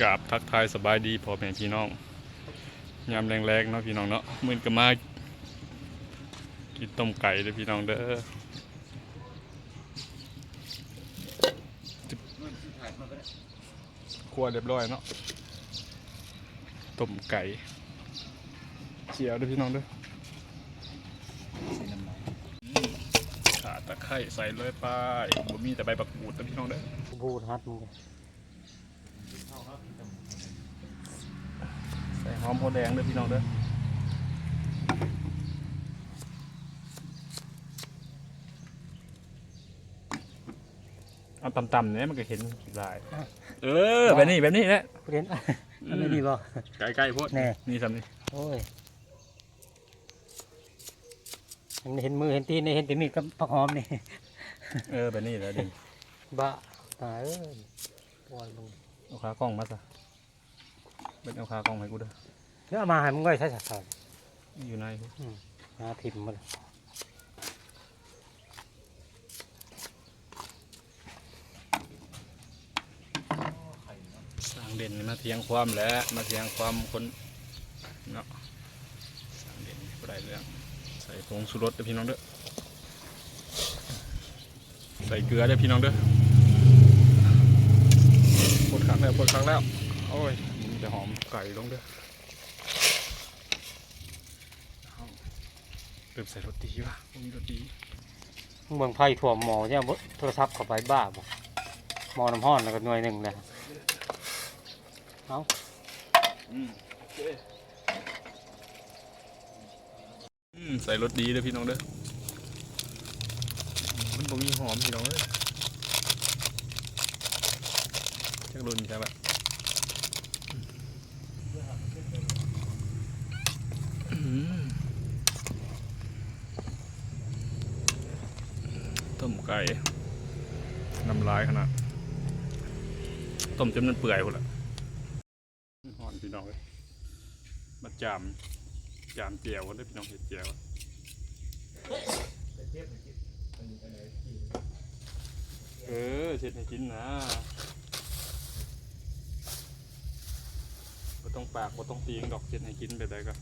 กราบทักทายสบายดีพ่อแม่พี่น้องยามแรงๆเนาะพี่น้องเนาะมื้อนก็มากินต้มไก่เด้อพี่น้องเด้อครัวเรียบร้อยเนาะต้มไก่เจียวด้อพี่น้องเด้อขาตะไคร้ใส่เลยไปบ่มีแต่ใบบักกูดเด้อพี่น้องเด้อพูดฮัดมึง ส่หอมหัวแดงเด้อพี่น้องเด้อเอาต่ำๆเนี่ยมันก็เห็นได้เออ แบบนี้แบบนี้แหละพูดเห็นอันนี้ดีบ่ใกล้ๆพวดแน่นี่ทำนี่โอ้ยมันเห็นมือเห็นตีนนี่เห็นแต่มีดกับผักหอมนี่ เออแบบนี้แหล้วดิบ้าตายเอ้ยปล่อยมึงเอาขากล้องมาซะ เป็นเอาขากล้องให้กูเด้อแล้วเอามาให้มึงก็ใช้สัตว์ อยู่ในหาถิ่มมาเลยสร้างเด่นมาเทียงความแล้วมาเทียงความคนเนาะสร้างเด่นบ่ได้เรื่องใส่ผงสุรสเด้อพี่น้องเด้อใส่เกลือเด้อพี่น้องเด้อปวดครั้งแล้วปวดครั้งแล้วโอ้ยมัน จะหอมไก่ลงเด้อเอาเติมใส่รสดีว่ะมีรสดีมึงเบิ่งไพ่ถ่วมหมอเนี่ยบ่โทรศัพท์เข้าไปบ้าบ่หมอน้ำห้อนแล้วก็หน่วยหนึ่งเลยอืมโอเคอืมใส่รสดีเด้อพี่น้องเด้อ มันบ่มีหอมพี่น้องเอ้ยจักรุนใช่ปะอืม ต้มไก่น้ำลายขนาด ต้มจนมันเปื่อยหมดละหอนพี่น้องเลยมาจามจามเจียวกันได้พี่น้องเห็ดเจียวเออเช็ดให้กินนะก็ต้องปากก็ต้องตีงดอกเช็ดให้กินไปได้ก็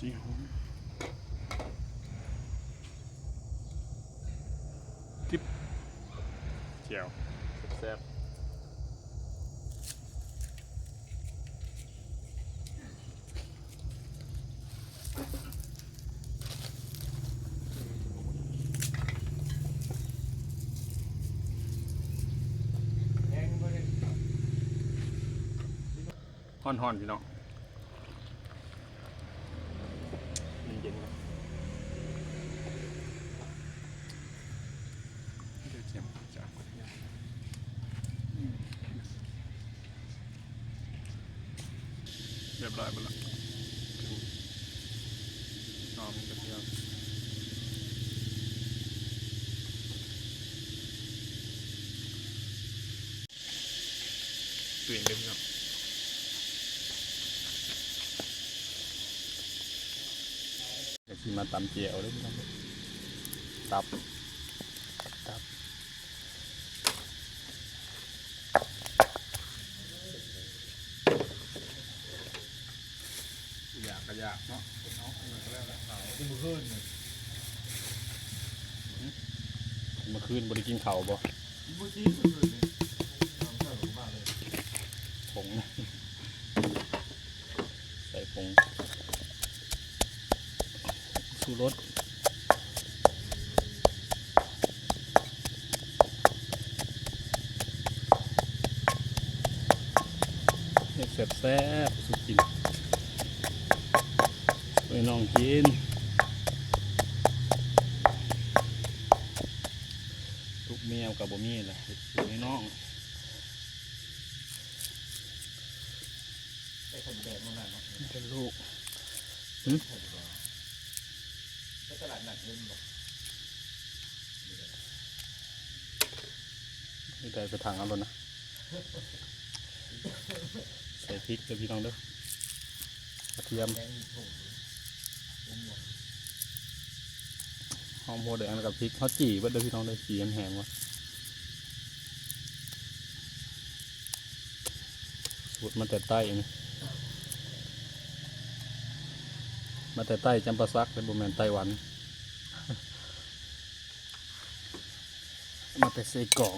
จีหอมทิปเจียวแซ่บๆห่อนๆพี่น้องมันเย็นนะเดี๋ยวเจียมจากก่อนนะอืมเร้อยหมดละหอมกระเทียมตื่นเต็มเนาะเดี๋ยวสิมาตำเจียวเลยพี่น้องตับ อยากก็อยากเนาะเอาเอาก็แล้วแต่เขาที่มือคืนเมื่อคืนบริกินเข่าวบ่ผงใส่ผงสูรสเฮ็ดแซ่บๆสุกินไป ของกิน ทุกแมวกับบ่มีเลยอยู่ในน้องเป็นลูกหืมตลาดหนักเล่นบอกนี่ได้ไปทางเอาแล้วนะ ใส่พริกเดี๋พี่น้องเด้อ กระเทียม หอมโหแดงแล้วกับพริกเขาจี่เบิดเด้อพี่น้องเด้จีแหงว่ะสูตรมาแต่ใต้นี่มาแต่ใต้จำปาซักเป็นบุแมนไต้หวัน มาแต่ใส่กล่อง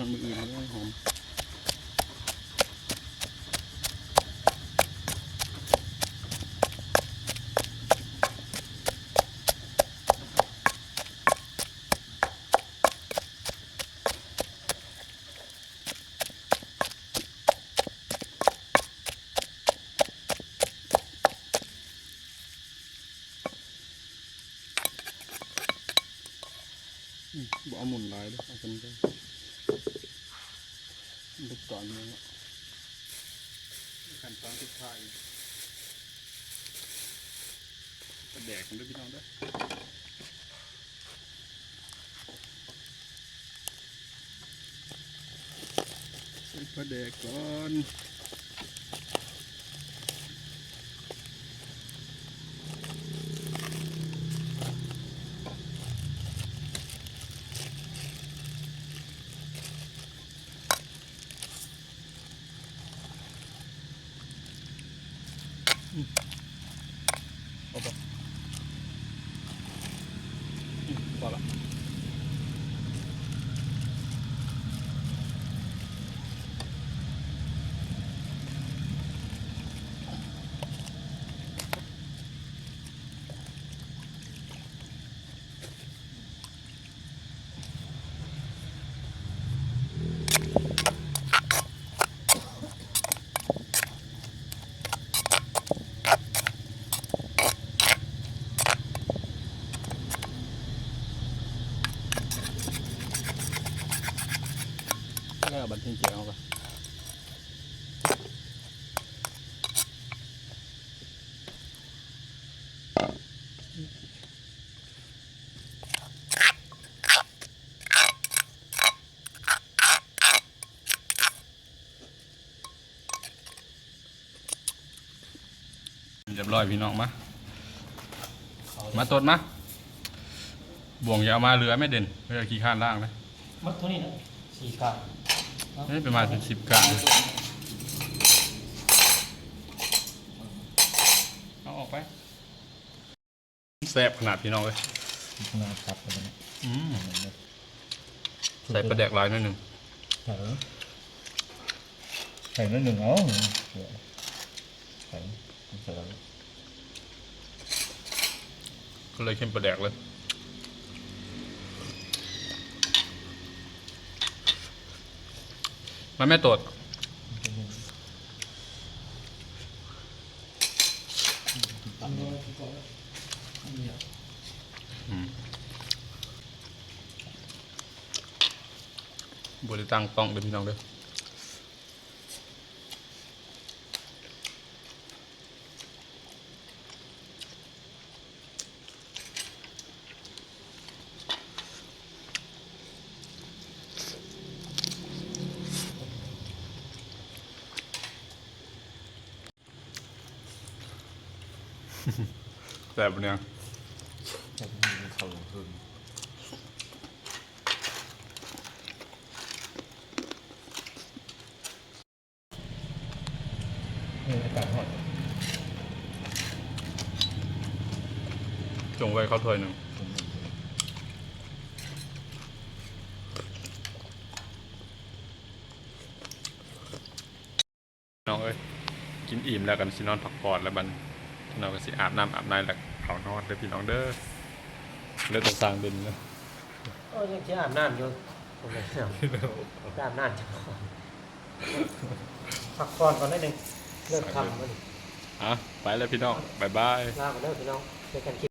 ทางมืออื่นเลยหอมบ่เอาหมุนหลายเลยเอาจำได้ ลูกตอนนี้อะขั้นตอนสุดท้ายกระแดกมันด้วยพี่น้องด้วยใส่กระแดกก่อน Mm-hmm. แล้วเอาบันทึกเจียวเอาไปเรียบร้อยพี่น้องมา มาตดมา บ่วงอยาเอามาเรือไม่เด่นเพื่อขี้ข้านล่างเลยมัดเท่านี้นะสี่กรั มนี่ประมาณเป็นสิบกรัมเอาออกไปแซ่บขนาดพี่น้องเลยงาครับกันนะอืมใส่ปลาแดกลายหนิดหนึ่งใส่ใส่นิดหนึ่งเอาใส่ใส่แล้วก็เลยเข้มปลาแดกเลย มันไม่ตดบริตังต้องเดี๋ยวพี่น้องเด้อ แซ่บปะเนี่ยเขาพึ่งนี่อากาศร้อนจงไว้เขาถ้วยหนึ่งน้องเอ้ย กินอิ่มแล้วกันสินอนพักผ่อนแล้วบัน น้องก็สิอาบน้ำอาบน้ำแล้วเขานอนเด้อพี่น้องเด้อเลือดตกสร้างเด่นนะโอ้ยังจะอาบน้ำอยู่ผมเลยอาบน้ำจะพักผ่อนก่อนได้หนึ่งเลิกทำมันอะไปแล้วพี่น้องบ๊ายบายลาไปเลิกพี่น้องเจอกันคลิป